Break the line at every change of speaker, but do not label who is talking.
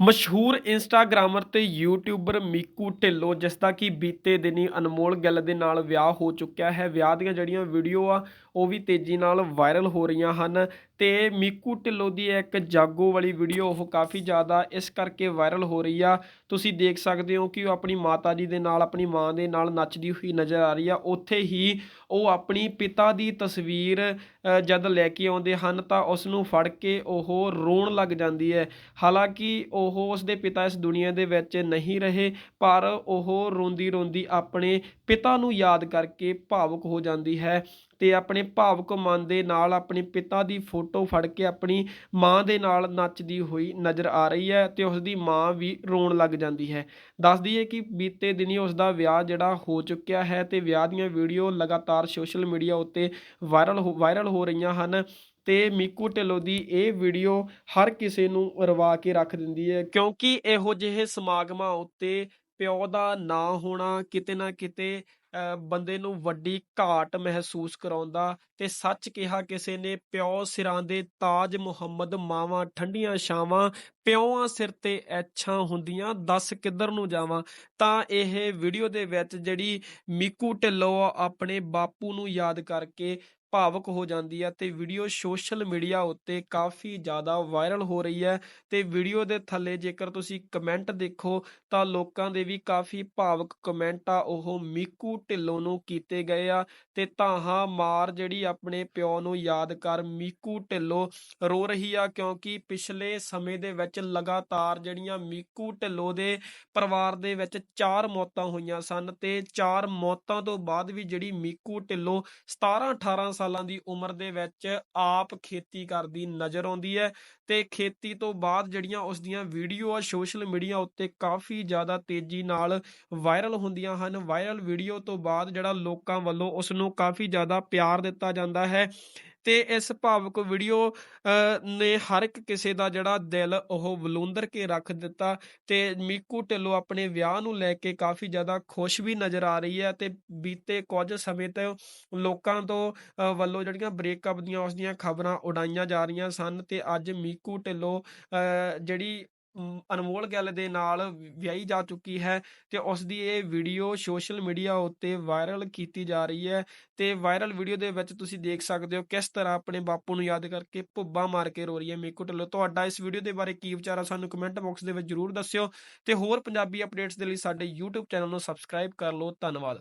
ਮਸ਼ਹੂਰ ਇੰਸਟਾਗ੍ਰਾਮਰ ਤੇ ਯੂਟਿਊਬਰ ਮੀਕੂ ਢਿੱਲੋਂ, ਜਿਸ ਦਾ ਕਿ ਬੀਤੇ ਦਿਨੀ ਅਨਮੋਲ ਗਿੱਲ ਦੇ ਨਾਲ ਵਿਆਹ ਹੋ ਚੁੱਕਿਆ ਹੈ। ਵਿਆਹ ਦੀਆਂ ਜਿਹੜੀਆਂ ਵੀਡੀਓ ਆ, ਉਹ ਵੀ ਤੇਜ਼ੀ ਨਾਲ ਵਾਇਰਲ ਹੋ ਰਹੀਆਂ ਹਨ। ਤੇ ਮੀਕੂ ਢਿੱਲੋਂ ਦੀ ਇੱਕ ਜਾਗੋ ਵਾਲੀ ਵੀਡੀਓ ਉਹ ਕਾਫੀ ਜ਼ਿਆਦਾ ਇਸ ਕਰਕੇ ਵਾਇਰਲ ਹੋ ਰਹੀ ਆ। ਤੁਸੀਂ ਦੇਖ ਸਕਦੇ ਹੋ ਕਿ ਉਹ ਆਪਣੀ ਮਾਤਾ ਜੀ ਦੇ ਨਾਲ, ਆਪਣੀ ਮਾਂ ਦੇ ਨਾਲ ਨੱਚਦੀ ਹੋਈ ਨਜ਼ਰ ਆ ਰਹੀ ਆ। ਉੱਥੇ ਹੀ ਉਹ ਆਪਣੀ ਪਿਤਾ ਦੀ ਤਸਵੀਰ ਜਦ ਲੈ ਕੇ ਆਉਂਦੇ ਹਨ ਤਾਂ ਉਸ ਨੂੰ ਫੜ ਕੇ ਉਹ ਰੋਣ ਲੱਗ ਜਾਂਦੀ ਹੈ। ਹਾਲਾਂਕਿ ਉਹ ਉਸਦੇ ਪਿਤਾ ਇਸ ਦੁਨੀਆ ਦੇ ਵਿੱਚ ਨਹੀਂ ਰਹੇ, ਪਰ ਉਹ ਰੋਂਦੀ ਰੋਂਦੀ ਆਪਣੇ ਪਿਤਾ ਨੂੰ ਯਾਦ ਕਰਕੇ ਭਾਵੁਕ ਹੋ ਜਾਂਦੀ ਹੈ। ਤੇ ਆਪਣੇ ਭਾਵੁਕ ਮਨ ਦੇ ਨਾਲ ਆਪਣੇ ਪਿਤਾ ਦੀ ਫੋਟੋ ਫੜ ਕੇ ਆਪਣੀ ਮਾਂ ਦੇ ਨਾਲ ਨੱਚਦੀ ਹੋਈ ਨਜ਼ਰ ਆ ਰਹੀ ਹੈ ਤੇ ਉਸ ਦੀ ਮਾਂ ਵੀ ਰੋਣ ਲੱਗ ਜਾਂਦੀ ਹੈ। ਦੱਸ ਦਈਏ ਕਿ ਬੀਤੇ ਦਿਨੀ ਉਸ ਦਾ ਵਿਆਹ ਜਿਹੜਾ ਹੋ ਚੁੱਕਿਆ ਹੈ ਤੇ ਵਿਆਹ ਦੀਆਂ ਵੀਡੀਓ ਲਗਾਤਾਰ ਸੋਸ਼ਲ ਮੀਡੀਆ ਉੱਤੇ ਵਾਇਰਲ ਹੋ ਵਾਇਰਲ ਹੋ ਰਹੀਆਂ ਹਨ ਤੇ ਮੀਕੂ ਢਿੱਲੋਂ ਦੀ ਇਹ ਵੀਡੀਓ ਹਰ ਕਿਸੇ ਨੂੰ ਰਵਾ ਕੇ ਰੱਖ ਦਿੰਦੀ ਹੈ ਕਿਉਂਕਿ ਇਹੋ ਜਿਹੇ ਸਮਾਗਮਾਂ ਉੱਤੇ ਪਿਓ ਦਾ ਨਾਂ ਹੋਣਾ ਕਿਤੇ ਨਾ ਕਿਤੇ ਬੰਦੇ ਨੂੰ ਵੱਡੀ ਘਾਟ ਮਹਿਸੂਸ ਕਰਾਉਂਦਾ ਤੇ ਸੱਚ ਕਿਹਾ ਕਿਸੇ ਨੇ ਪਿਓ ਸਿਰਾਂ ਦੇ ਤਾਜ ਮੁਹੰਮਦ ਮਾਵਾਂ ਠੰਡੀਆਂ ਛਾਵਾਂ ਪਿਓਆਂ ਸਿਰ ਤੇ ਐਛਾਂ ਹੁੰਦੀਆਂ ਦੱਸ ਕਿੱਧਰ ਨੂੰ ਜਾਵਾਂ? ਤਾਂ ਇਹ ਵੀਡੀਓ ਦੇ ਵਿੱਚ ਜਿਹੜੀ ਮੀਕੂ ਢਿੱਲੋਂ ਆ, ਆਪਣੇ ਬਾਪੂ ਨੂੰ ਯਾਦ ਕਰਕੇ ਭਾਵਕ ਹੋ ਜਾਂਦੀ ਹੈ ਤੇ ਵੀਡੀਓ ਸੋਸ਼ਲ ਮੀਡੀਆ ਉੱਤੇ ਕਾਫੀ ਜ਼ਿਆਦਾ ਵਾਇਰਲ ਹੋ ਰਹੀ ਹੈ ਤੇ ਵੀਡੀਓ ਦੇ ਥੱਲੇ ਜੇਕਰ ਤੁਸੀਂ ਕਮੈਂਟ ਦੇਖੋ ਤਾਂ ਲੋਕਾਂ ਦੇ ਵੀ ਕਾਫੀ ਭਾਵਕ ਕਮੈਂਟ ਆ ਉਹ ਮੀਕੂ ਢਿੱਲੋਂ ਨੂੰ ਕੀਤੇ ਗਏ ਆ ਤੇ ਤਾਹਾਂ ਮਾਰ ਜਿਹੜੀ ਆਪਣੇ ਪਿਓ ਨੂੰ ਯਾਦ ਕਰ ਮੀਕੂ ਢਿੱਲੋਂ ਰੋ ਰਹੀ ਆ ਕਿਉਂਕਿ ਪਿਛਲੇ ਸਮੇਂ ਦੇ ਵਿੱਚ ਲਗਾਤਾਰ ਜਿਹੜੀਆਂ ਮੀਕੂ ਢਿੱਲੋਂ ਦੇ ਪਰਿਵਾਰ ਦੇ ਵਿੱਚ ਚਾਰ ਮੌਤਾਂ ਹੋਈਆਂ ਸਨ ਤੇ ਚਾਰ ਮੌਤਾਂ ਤੋਂ ਬਾਅਦ ਵੀ ਜਿਹੜੀ ਮੀਕੂ ਢਿੱਲੋਂ 17 18 ਸਾਲਾਂ ਦੀ ਉਮਰ ਦੇ ਵਿੱਚ ਆਪ ਖੇਤੀ ਕਰਦੀ ਨਜ਼ਰ ਆਉਂਦੀ ਹੈ ਤੇ ਖੇਤੀ ਤੋਂ ਬਾਅਦ ਜਿਹੜੀਆਂ ਉਸ ਦੀਆਂ ਵੀਡੀਓ ਆ ਸੋਸ਼ਲ ਮੀਡੀਆ ਉੱਤੇ ਕਾਫੀ ਜ਼ਿਆਦਾ ਤੇਜ਼ੀ ਨਾਲ ਵਾਇਰਲ ਹੁੰਦੀਆਂ ਹਨ। ਵਾਇਰਲ ਵੀਡੀਓ ਤੋਂ ਬਾਅਦ ਜਿਹੜਾ ਲੋਕਾਂ ਵੱਲੋਂ ਉਸ ਨੂੰ ਕਾਫੀ ਜ਼ਿਆਦਾ ਪਿਆਰ ਦਿੱਤਾ ਜਾਂਦਾ ਹੈ ਤੇ ਇਸ ਭਾਵੁਕ ਵੀਡੀਓ ਨੇ ਹਰ ਇੱਕ ਕਿਸੇ ਦਾ ਜਿਹੜਾ ਦਿਲ ਉਹ ਵਲੂੰਦਰ ਕੇ ਰੱਖ ਦਿੱਤਾ ਤੇ ਮੀਕੂ ਢਿੱਲੋਂ ਆਪਣੇ ਵਿਆਹ ਨੂੰ ਲੈ ਕੇ ਕਾਫੀ ਜ਼ਿਆਦਾ ਖੁਸ਼ ਵੀ ਨਜ਼ਰ ਆ ਰਹੀ ਹੈ ਤੇ ਬੀਤੇ ਕੁਝ ਸਮੇਂ ਤੋਂ ਲੋਕਾਂ ਤੋਂ ਵੱਲੋਂ ਜਿਹੜੀਆਂ ਬ੍ਰੇਕਅਪ ਦੀਆਂ ਉਸ ਦੀਆਂ ਖਬਰਾਂ ਉਡਾਈਆਂ ਜਾ ਰਹੀਆਂ ਸਨ ਤੇ ਅੱਜ ਮੀਕੂ ਢਿੱਲੋਂ ਅ, ਜਿਹੜੀ ਅਨਮੋਲ ਗਿੱਲ ਦੇ ਨਾਲ ਵਿਆਹੀ ਜਾ ਚੁੱਕੀ ਹੈ ਤੇ ਉਸ ਦੀ ਇਹ ਵੀਡੀਓ ਸੋਸ਼ਲ ਮੀਡੀਆ ਉੱਤੇ ਵਾਇਰਲ ਕੀਤੀ ਜਾ ਰਹੀ ਹੈ ਤੇ ਵਾਇਰਲ ਵੀਡੀਓ ਦੇ ਵਿੱਚ ਤੁਸੀਂ ਦੇਖ ਸਕਦੇ ਹੋ ਕਿਸ ਤਰ੍ਹਾਂ ਆਪਣੇ ਬਾਪੂ ਨੂੰ ਯਾਦ ਕਰਕੇ ਭੁੱਬਾ ਮਾਰ ਕੇ ਰੋ ਰਹੀ ਹੈ ਮੀਕੂ ਢਿੱਲੋਂ। ਤੁਹਾਡਾ ਇਸ ਵੀਡੀਓ ਦੇ ਬਾਰੇ ਕੀ ਵਿਚਾਰ ਆ ਸਾਨੂੰ ਕਮੈਂਟ ਬਾਕਸ ਦੇ ਵਿੱਚ ਜਰੂਰ ਦੱਸਿਓ ਤੇ ਹੋਰ ਪੰਜਾਬੀ ਅਪਡੇਟਸ ਦੇ ਲਈ ਸਾਡੇ YouTube ਚੈਨਲ ਨੂੰ ਸਬਸਕ੍ਰਾਈਬ ਕਰ ਲਓ। ਧੰਨਵਾਦ।